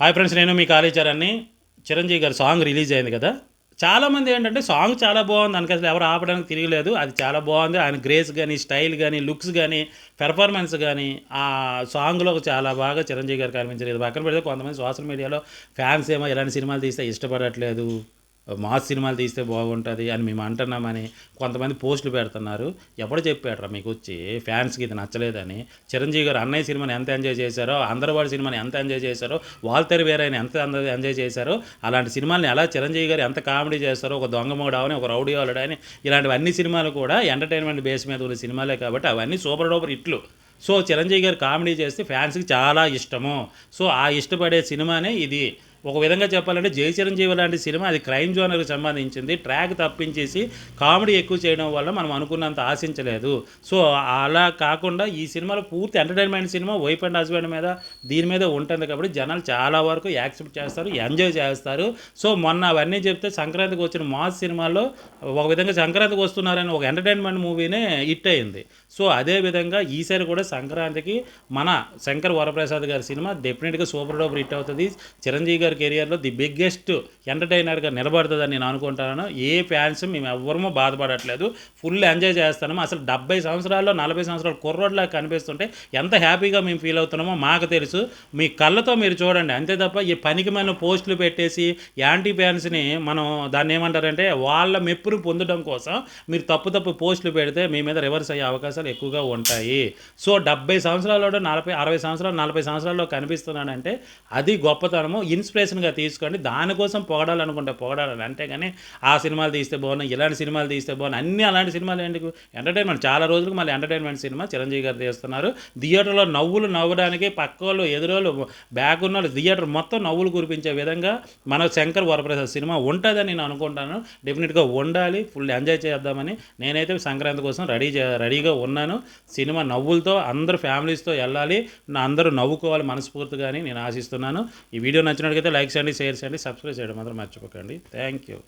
Hi friends నేను మీ కాళీచరణ్ని. చిరంజీవి గారి song release అయింది కదా. చాలామంది ఏంటంటే సాంగ్ చాలా బాగుంది దానికి అసలు ఎవరు ఆపడానికి తిరగలేదు. అది చాలా బాగుంది. ఆయన గ్రేస్ కానీ స్టైల్ కానీ లుక్స్ కానీ పెర్ఫార్మెన్స్ కానీ ఆ సాంగ్లో చాలా బాగా చిరంజీవి గారు కనిపించారు. పక్కన పెడితే కొంతమంది సోషల్ మీడియాలో ఫ్యాన్స్ ఏమో ఇలాంటి సినిమాలు తీస్తే ఇష్టపడట్లేదు. మా సినిమాలు తీస్తే బాగుంటుంది అని మేము అంటున్నామని కొంతమంది పోస్టులు పెడుతున్నారు. ఎప్పుడు చెప్పాడరా మీకు వచ్చి ఫ్యాన్స్కి ఇది నచ్చలేదని. చిరంజీవి గారు అన్నయ్య సినిమాని ఎంత ఎంజాయ్ చేశారో అందరివాడి సినిమాని ఎంత ఎంజాయ్ చేశారో వాల్తెర వేరైన ఎంత ఎంజాయ్ చేశారో అలాంటి సినిమాల్ని ఎలా చిరంజీవి గారు ఎంత కామెడీ చేస్తారో ఒక దొంగ మొగడావని ఒక రౌడీ వాళ్ళని ఇలాంటివి అన్ని సినిమాలు కూడా ఎంటర్టైన్మెంట్ బేస్ మీద ఉన్న సినిమాలే కాబట్టి అవన్నీ సూపర్ డూపర్ ఇట్లు సో చిరంజీవి గారు కామెడీ చేస్తే ఫ్యాన్స్కి చాలా ఇష్టము. సో ఆ ఇష్టపడే సినిమానే ఇది. ఒక విధంగా చెప్పాలంటే జై చిరంజీవి లాంటి సినిమా అది క్రైమ్ జోనర్కి సంబంధించింది. ట్రాక్ తప్పించేసి కామెడీ ఎక్కువ చేయడం వల్ల మనం అనుకున్నంత ఆశించలేదు. సో అలా కాకుండా ఈ సినిమాలో పూర్తి ఎంటర్టైన్మెంట్ సినిమా వైఫ్ అండ్ హస్బెండ్ మీద దీని మీద ఉంటుంది కాబట్టి జనాలు చాలా వరకు యాక్సెప్ట్ చేస్తారు ఎంజాయ్ చేస్తారు. సో మొన్న అవన్నీ చెప్తే సంక్రాంతికి వచ్చిన మాస్ సినిమాలో ఒక విధంగా సంక్రాంతికి వస్తున్నారని ఒక ఎంటర్టైన్మెంట్ మూవీనే హిట్ అయింది. సో అదే విధంగా ఈసారి కూడా సంక్రాంతికి మన శంకర్ వరప్రసాద్ గారి సినిమా డెఫినెట్గా సూపర్ డోపర్ హిట్ అవుతుంది. చిరంజీవి గారి కెరియర్లో ది బిగ్గెస్ట్ ఎంటర్టైనర్గా నిలబడుతుందని నేను అనుకుంటాను. ఏ ఫ్యాన్స్ మేము ఎవ్వరమూ బాధపడట్లేదు. ఫుల్ ఎంజాయ్ చేస్తున్నాము. అసలు డెబ్బై సంవత్సరాల్లో నలభై సంవత్సరాలు కుర్రోడ్లా కనిపిస్తుంటే ఎంత హ్యాపీగా మేము ఫీల్ అవుతున్నామో మాకు తెలుసు. మీ కళ్ళతో మీరు చూడండి. అంతే తప్ప ఈ పనికిమైన పోస్టులు పెట్టేసి యాంటీ ఫ్యాన్స్ని మనం దాన్ని ఏమంటారంటే వాళ్ళ మెప్పును పొందడం కోసం మీరు తప్పు తప్పు పోస్టులు పెడితే మీ మీద రివర్స్ అయ్యే అవకాశాలు ఎక్కువగా ఉంటాయి. సో డెబ్బై సంవత్సరాల్లో నలభై అరవై సంవత్సరాలు నలభై సంవత్సరాల్లో కనిపిస్తున్నానంటే అది గొప్పతనము ఇన్స్పిరేషన్గా తీసుకోండి. దానికోసం పొగడాలనుకుంటే పొగడాలని కానీ ఆ సినిమాలు తీస్తే బాగున్నాయి ఇలాంటి సినిమాలు తీస్తే బాగున్నాయి అన్ని అలాంటి సినిమాలు ఎందుకు? ఎంటర్టైన్మెంట్ చాలా రోజులకు మళ్ళీ ఎంటర్టైన్మెంట్ సినిమా చిరంజీవి గారు తీస్తున్నారు. థియేటర్లో నవ్వులు నవ్వడానికి పక్క వాళ్ళు ఎదురోళ్ళు బ్యాక్ ఉన్న వాళ్ళు థియేటర్ మొత్తం నవ్వులు కురిపించే విధంగా మన శంకర్ వరప్రసాద్ సినిమా ఉంటుందని నేను అనుకుంటాను. డెఫినెట్గా ఉండాలి. ఫుల్ ఎంజాయ్ చేద్దామని నేనైతే సంక్రాంతి కోసం రెడీ చే- రెడీగా ఉన్నాను. సినిమా నవ్వులతో అందరు ఫ్యామిలీస్తో వెళ్ళాలి. నా అందరూ నవ్వుకోవాలి మనస్ఫూర్తిగా అని నేను ఆశిస్తున్నాను. ఈ వీడియో నచ్చినట్లయితే లైక్ చేయండి షేర్ చేయండి సబ్స్క్రైబ్ చేయడం మాత్రం మర్చిపోకండి. Thank you.